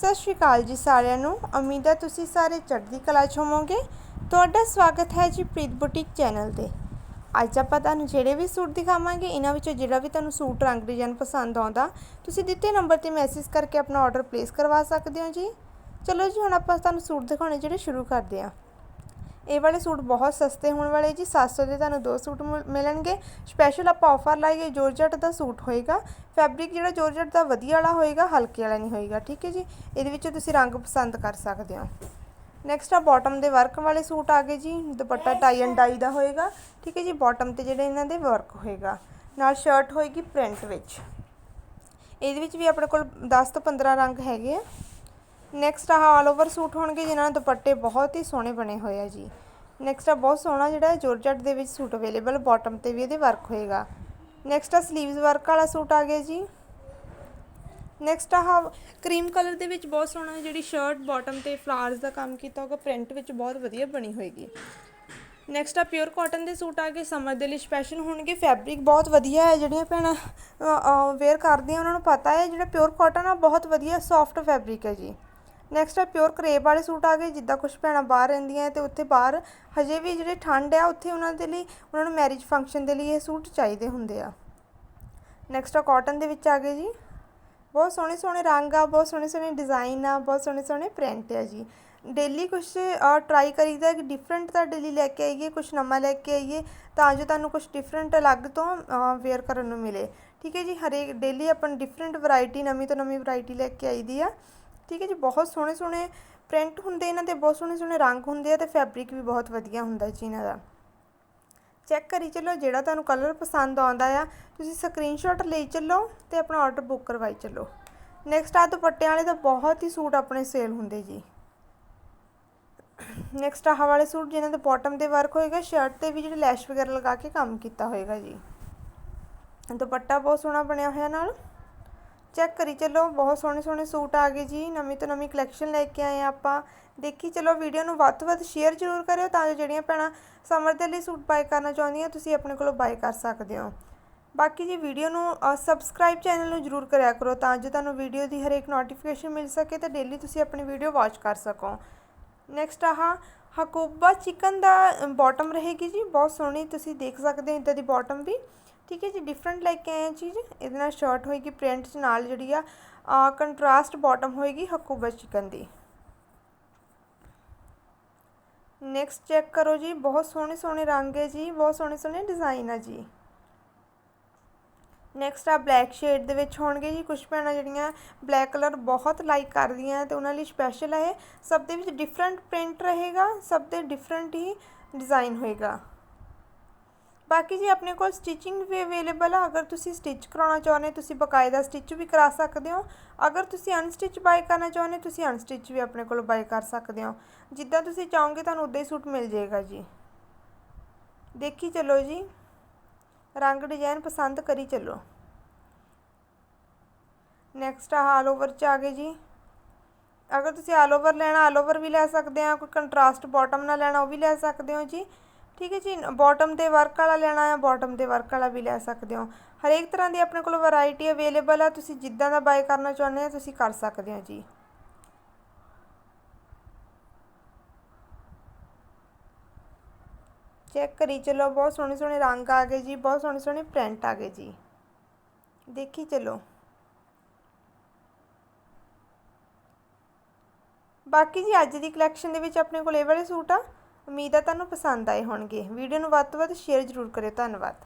ਸਤਿ ਸ਼੍ਰੀ ਅਕਾਲ ਜੀ ਸਾਰਿਆਂ ਨੂੰ। ਉਮੀਦ ਹੈ ਤੁਸੀਂ ਸਾਰੇ ਚੜ੍ਹਦੀ ਕਲਾ 'ਚ ਹੋਵੋਗੇ। ਤੁਹਾਡਾ ਸਵਾਗਤ ਹੈ ਜੀ ਪ੍ਰੀਤ ਬੁਟੀਕ ਚੈਨਲ ਤੇ। ਅੱਜ ਆਪਾਂ ਤੁਹਾਨੂੰ ਜਿਹੜੇ ਵੀ ਸੂਟ ਦਿਖਾਵਾਂਗੇ, ਇਹਨਾਂ ਵਿੱਚੋਂ ਜਿਹੜਾ ਵੀ ਤੁਹਾਨੂੰ ਸੂਟ ਰੰਗ ਡਿਜ਼ਾਈਨ ਪਸੰਦ ਆਉਂਦਾ, ਤੁਸੀਂ ਦਿੱਤੇ ਨੰਬਰ ਤੇ ਮੈਸੇਜ ਕਰਕੇ ਆਪਣਾ ਆਰਡਰ ਪਲੇਸ ਕਰਵਾ ਸਕਦੇ ਹੋ ਜੀ। ਚਲੋ ਜੀ, ਹੁਣ ਆਪਾਂ ਤੁਹਾਨੂੰ ਸੂਟ ਦਿਖਾਉਣੇ ਜਿਹੜੇ ਸ਼ੁਰੂ ਕਰਦੇ ਹਾਂ। ਇਹ ਵਾਲੇ ਸੂਟ ਬਹੁਤ ਸਸਤੇ ਹੋਣ ਵਾਲੇ ਜੀ 700 ਦੇ ਤੁਹਾਨੂੰ ਦੋ ਸੂਟ ਮਿਲ- ਮਿਲਣਗੇ। ਸਪੈਸ਼ਲ ਆਪਾਂ ਆਫਰ ਲਾਈਏ ਜੋਰਜਟ ਦਾ ਸੂਟ ਹੋਏਗਾ। ਫੈਬਰਿਕ ਜਿਹੜਾ ਜੋਰਜਟ ਦਾ ਵਧੀਆ ਵਾਲਾ ਹੋਏਗਾ ਹਲਕੇ ਵਾਲਾ ਨਹੀਂ ਹੋਏਗਾ ਠੀਕ ਹੈ ਜੀ? ਇਹਦੇ ਵਿੱਚ ਤੁਸੀਂ ਰੰਗ ਪਸੰਦ ਕਰ ਸਕਦੇ ਹੋ। ਨੈਕਸਟ ਆ ਬਾਟਮ ਦੇ ਵਰਕ ਵਾਲੇ ਸੂਟ ਆ ਗਏ ਜੀ ਦੁਪੱਟਾ ਟਾਈ ਐਂਡ ਡਾਈ ਦਾ ਹੋਏਗਾ ਠੀਕ ਹੈ ਜੀ? ਬਾਟਮ ਤੇ ਜਿਹੜੇ ਇਹਨਾਂ ਦੇ ਵਰਕ ਹੋਏਗਾ। ਨਾਲ ਸ਼ਰਟ ਹੋਏਗੀ ਪ੍ਰਿੰਟ ਵਿੱਚ। ਇਹਦੇ ਵਿੱਚ ਵੀ ਆਪਣੇ ਕੋਲ 10 ਤੋਂ 15 ਰੰਗ ਹੈਗੇ ਆ। ਨੈਕਸਟ ਆਹ ਆਲ ਓਵਰ ਸੂਟ ਹੋਣਗੇ ਜਿਨ੍ਹਾਂ ਦੇ ਦੁਪੱਟੇ ਬਹੁਤ ਹੀ ਸੋਹਣੇ ਬਣੇ ਹੋਏ ਆ ਜੀ। ਨੈਕਸਟ ਆ ਬਹੁਤ ਸੋਹਣਾ ਜਿਹੜਾ ਹੈ ਜੋਰਜਟ ਦੇ ਵਿੱਚ ਸੂਟ ਅਵੇਲੇਬਲ ਬਾਟਮ ਤੇ ਵੀ ਇਹਦੇ ਵਰਕ ਹੋਏਗਾ। ਨੈਕਸਟ ਆ ਸਲੀਵਸ ਵਰਕ ਵਾਲਾ ਸੂਟ ਆ ਗਿਆ ਜੀ। ਨੈਕਸਟ ਆਹ ਕਰੀਮ ਕਲਰ ਦੇ ਵਿੱਚ ਬਹੁਤ ਸੋਹਣਾ ਜਿਹੜੀ ਸ਼ਰਟ ਬਾਟਮ ਤੇ ਫਲਾਵਰਸ ਦਾ ਕੰਮ ਕੀਤਾ ਹੋਗਾ ਪ੍ਰਿੰਟ ਵਿੱਚ ਬਹੁਤ ਵਧੀਆ ਬਣੀ ਹੋਏਗੀ। ਨੈਕਸਟ ਆ ਪਿਓਰ ਕਾਟਨ ਦੇ ਸੂਟ ਆ ਗਏ ਸਮਰ ਦੇ ਲਈ ਸਪੈਸ਼ਲ ਹੋਣਗੇ ਫੈਬਰਿਕ ਬਹੁਤ ਵਧੀਆ ਹੈ, ਜਿਹੜੀਆਂ ਭੈਣਾਂ ਵੇਅਰ ਕਰਦੀਆਂ, ਉਹਨਾਂ ਨੂੰ ਪਤਾ ਹੈ, ਜਿਹੜਾ ਪਿਓਰ ਕਾਟਨ ਆ, ਬਹੁਤ ਵਧੀਆ ਸੌਫਟ ਫੈਬਰਿਕ ਹੈ ਜੀ। ਨੈਕਸਟ ਆ ਪਿਓਰ ਕਰੇਪ ਵਾਲੇ ਸੂਟ ਆ ਗਏ, ਜਿੱਦਾਂ ਕੁਝ ਭੈਣਾਂ ਬਾਹਰ ਰਹਿੰਦੀਆਂ ਤੇ ਉੱਥੇ ਬਾਹਰ ਹਜੇ ਵੀ ਜਿਹੜੇ ਠੰਡ ਆ, ਉੱਥੇ ਉਹਨਾਂ ਦੇ ਲਈ, ਉਹਨਾਂ ਨੂੰ ਮੈਰਿਜ ਫੰਕਸ਼ਨ ਦੇ ਲਈ ਇਹ ਸੂਟ ਚਾਹੀਦੇ ਹੁੰਦੇ ਆ। ਨੈਕਸਟ ਆ ਕਾਟਨ ਦੇ ਵਿੱਚ ਆ ਗਏ ਜੀ। ਬਹੁਤ ਸੋਹਣੇ ਸੋਹਣੇ ਰੰਗ ਆ, ਬਹੁਤ ਸੋਹਣੇ ਸੋਹਣੇ ਡਿਜ਼ਾਈਨ ਆ, ਬਹੁਤ ਸੋਹਣੇ ਸੋਹਣੇ ਪ੍ਰਿੰਟ ਆ ਜੀ। ਡੇਲੀ ਕੁਝ ਟਰਾਈ ਕਰੀਦਾ ਕਿ ਡਿਫਰੈਂਟ ਤਾਂ ਡੇਲੀ ਲੈ ਕੇ ਆਈਏ ਕੁਝ ਨਵਾਂ ਲੈ ਕੇ ਆਈਏ, ਤਾਂ ਜੋ ਤੁਹਾਨੂੰ ਕੁਝ ਡਿਫਰੈਂਟ ਅਲੱਗ ਤੋਂ ਵੇਅਰ ਕਰਨ ਨੂੰ ਮਿਲੇ। ਠੀਕ ਹੈ ਜੀ, ਹਰੇਕ ਡੇਲੀ ਆਪਾਂ ਡਿਫਰੈਂਟ ਵੈਰਾਈਟੀ ਨਵੀਂ ਤੋਂ ਨਵੀਂ ਵੈਰਾਈਟੀ ਲੈ ਕੇ ਆਈਦੀ ਆ। ਠੀਕ ਹੈ ਜੀ, ਬਹੁਤ ਸੋਹਣੇ ਸੋਹਣੇ ਪ੍ਰਿੰਟ ਹੁੰਦੇ ਇਹਨਾਂ ਦੇ, ਬਹੁਤ ਸੋਹਣੇ ਸੋਹਣੇ ਰੰਗ ਹੁੰਦੇ ਆ ਤੇ ਫੈਬਰਿਕ ਵੀ ਬਹੁਤ ਵਧੀਆ ਹੁੰਦਾ ਜੀ ਇਹਨਾਂ ਦਾ। ਚੈੱਕ ਕਰੀ ਚੱਲੋ, ਜਿਹੜਾ ਤੁਹਾਨੂੰ ਕਲਰ ਪਸੰਦ ਆਉਂਦਾ ਆ, ਤੁਸੀਂ ਸਕਰੀਨਸ਼ਾਟ ਲਈ ਚੱਲੋ ਤੇ ਆਪਣਾ ਆਰਡਰ ਬੁੱਕ ਕਰਵਾਈ ਚੱਲੋ। ਨੈਕਸਟ ਆ ਦੁਪੱਟਿਆਂ ਵਾਲੇ ਤਾਂ ਬਹੁਤ ਹੀ ਸੂਟ ਆਪਣੇ ਸੇਲ ਹੁੰਦੇ ਜੀ। ਨੈਕਸਟ ਆਹ ਵਾਲੇ ਸੂਟ ਜਿਨ੍ਹਾਂ ਦੇ ਬਾਟਮ ਦੇ ਵਰਕ ਹੋਏਗਾ ਸ਼ਰਟ ਤੇ ਵੀ ਜਿਹੜੇ ਲੈਸ਼ ਵਗੈਰਾ ਲਗਾ ਕੇ ਕੰਮ ਕੀਤਾ ਹੋਏਗਾ ਜੀ। ਦੁਪੱਟਾ ਬਹੁਤ ਸੋਹਣਾ ਬਣਿਆ ਹੋਇਆ ਨਾਲ। ਚੈੱਕ ਕਰੀ, ਚਲੋ ਬਹੁਤ ਸੋਹਣੇ ਸੋਹਣੇ ਸੂਟ ਆ ਗਏ ਜੀ, ਨਵੀਂ ਤੋਂ ਨਵੀਂ ਕਲੈਕਸ਼ਨ ਲੈ ਕੇ ਆਏ ਆ ਆਪਾਂ। ਦੇਖੀ, ਚਲੋ ਵੀਡੀਓ ਨੂੰ ਵੱਧ ਤੋਂ ਵੱਧ ਸ਼ੇਅਰ ਜ਼ਰੂਰ ਕਰਿਓ ਤਾਂ ਜੋ ਜਿਹੜੀਆਂ ਭੈਣਾਂ ਸਮਰ ਦੇ ਲਈ ਸੂਟ ਬਾਏ ਕਰਨਾ ਚਾਹੁੰਦੀਆਂ, ਤੁਸੀਂ ਆਪਣੇ ਕੋਲੋਂ ਬਾਏ ਕਰ ਸਕਦੇ ਹੋ। ਬਾਕੀ ਜੀ ਵੀਡੀਓ ਨੂੰ ਸਬਸਕ੍ਰਾਈਬ ਚੈਨਲ ਨੂੰ ਜ਼ਰੂਰ ਕਰਿਆ ਕਰੋ ਤਾਂ ਜੋ ਤੁਹਾਨੂੰ ਵੀਡੀਓ ਦੀ ਹਰੇਕ ਨੋਟੀਫਿਕੇਸ਼ਨ ਮਿਲ ਸਕੇ ਤੇ ਡੇਲੀ ਤੁਸੀਂ ਆਪਣੀ ਵੀਡੀਓ ਵਾਚ ਕਰ ਸਕੋ। ਨੈਕਸਟ ਆਹ, ਹਕੂਬਾ ਚਿਕਨ ਦਾ ਬਾਟਮ ਰਹੇਗੀ ਜੀ, ਬਹੁਤ ਸੋਹਣੀ ਤੁਸੀਂ ਦੇਖ ਸਕਦੇ ਹੋ ਇਦਾਂ ਦੀ ਬਾਟਮ ਵੀ। ਠੀਕ ਹੈ ਜੀ ਡਿਫਰੈਂਟ ਲੈ ਕੇ ਆਏ ਆ ਚੀਜ਼। ਇਹਦੇ ਨਾਲ ਸ਼ਰਟ ਹੋਏਗੀ ਪ੍ਰਿੰਟ ਚ ਨਾਲ ਜਿਹੜੀ ਆ ਕੰਟਰਾਸਟ ਬਾਟਮ ਹੋਏਗੀ ਹਕੂਬਾ ਚਿਕਨ ਦੀ। ਨੈਕਸਟ ਚੈੱਕ ਕਰੋ ਜੀ, ਬਹੁਤ ਸੋਹਣੇ ਸੋਹਣੇ ਰੰਗ ਹੈ ਜੀ, ਬਹੁਤ ਸੋਹਣੇ ਸੋਹਣੇ ਡਿਜ਼ਾਈਨ ਆ ਜੀ। ਨੈਕਸਟ ਆ ਬਲੈਕ ਸ਼ੇਡ ਦੇ ਵਿੱਚ ਹੋਣਗੇ ਜੀ ਕੁਝ ਭੈਣਾਂ ਜਿਹੜੀਆਂ ਬਲੈਕ ਕਲਰ ਬਹੁਤ ਲਾਈਕ ਕਰਦੀਆਂ ਤੇ ਉਹਨਾਂ ਲਈ ਸਪੈਸ਼ਲ ਹੈ ਸਭ ਦੇ ਵਿੱਚ ਡਿਫਰੈਂਟ ਪ੍ਰਿੰਟ ਰਹੇਗਾ, ਸਭ ਦੇ ਡਿਫਰੈਂਟ ਹੀ ਡਿਜ਼ਾਈਨ ਹੋਏਗਾ। ਬਾਕੀ ਜੀ ਆਪਣੇ ਕੋਲ ਸਟਿਚਿੰਗ ਵੀ ਅਵੇਲੇਬਲ ਆ ਅਗਰ ਤੁਸੀਂ ਸਟਿਚ ਕਰਾਉਣਾ ਚਾਹੁੰਦੇ ਤੁਸੀਂ ਬਕਾਇਦਾ ਸਟਿਚ ਵੀ ਕਰਾ ਸਕਦੇ ਹੋ ਅਗਰ ਤੁਸੀਂ ਅਨਸਟਿਚ ਬਾਈ ਕਰਨਾ ਚਾਹੁੰਦੇ ਤੁਸੀਂ ਅਨਸਟਿਚ ਵੀ ਆਪਣੇ ਕੋਲ ਬਾਈ ਕਰ ਸਕਦੇ ਹੋ ਜਿੱਦਾਂ ਤੁਸੀਂ ਚਾਹੋਗੇ ਤੁਹਾਨੂੰ ਉਦਾਂ ਹੀ ਸੂਟ ਮਿਲ ਜਾਏਗਾ ਜੀ ਦੇਖੀ ਚੱਲੋ ਜੀ ਰੰਗ ਡਿਜ਼ਾਈਨ ਪਸੰਦ ਕਰੀ ਚੱਲੋ ਨੈਕਸਟ ਆ ਆਲ ਓਵਰ ਚ ਆ ਗਏ ਜੀ ਅਗਰ ਤੁਸੀਂ ਆਲ ਓਵਰ ਲੈਣਾ ਆਲ ਓਵਰ ਵੀ ਲੈ ਸਕਦੇ ਆ ਕੋਈ ਕੰਟਰਾਸਟ ਬਾਟਮ ਨਾਲ ਲੈਣਾ ਉਹ ਵੀ ਲੈ ਸਕਦੇ ਹੋ ਜੀ ਠੀਕ ਹੈ ਜੀ ਬਾਟਮ ਤੇ ਵਰਕ ਵਾਲਾ ਲੈਣਾ ਹੈ ਬਾਟਮ ਤੇ ਵਰਕ ਵਾਲਾ ਵੀ ਲੈ ਸਕਦੇ ਹੋ। ਹਰੇਕ ਤਰ੍ਹਾਂ ਦੀ ਆਪਣੇ ਕੋਲ ਵੈਰਾਈਟੀ ਅਵੇਲੇਬਲ ਆ, ਤੁਸੀਂ ਜਿੱਦਾਂ ਦਾ ਬਾਏ ਕਰਨਾ ਚਾਹੁੰਦੇ ਆ ਤੁਸੀਂ ਕਰ ਸਕਦੇ ਹੋ ਜੀ। ਚੈੱਕ ਕਰੀ, ਚਲੋ ਬਹੁਤ ਸੋਹਣੇ ਸੋਹਣੇ ਰੰਗ ਆ ਗਏ ਜੀ, ਬਹੁਤ ਸੋਹਣੇ ਸੋਹਣੇ ਪ੍ਰਿੰਟ ਆ ਗਏ ਜੀ। ਦੇਖੀ ਚਲੋ। ਬਾਕੀ ਜੀ ਅੱਜ ਦੀ ਕਲੈਕਸ਼ਨ ਦੇ ਵਿੱਚ ਆਪਣੇ ਕੋਲ ਇਹ ਵਾਲੇ ਸੂਟ ਆ। ਉਮੀਦ ਹੈ ਤੁਹਾਨੂੰ ਪਸੰਦ ਆਏ ਹੋਣਗੇ। ਵੀਡੀਓ ਨੂੰ ਵੱਧ ਤੋਂ ਵੱਧ ਸ਼ੇਅਰ ਜ਼ਰੂਰ ਕਰਿਓ। ਧੰਨਵਾਦ।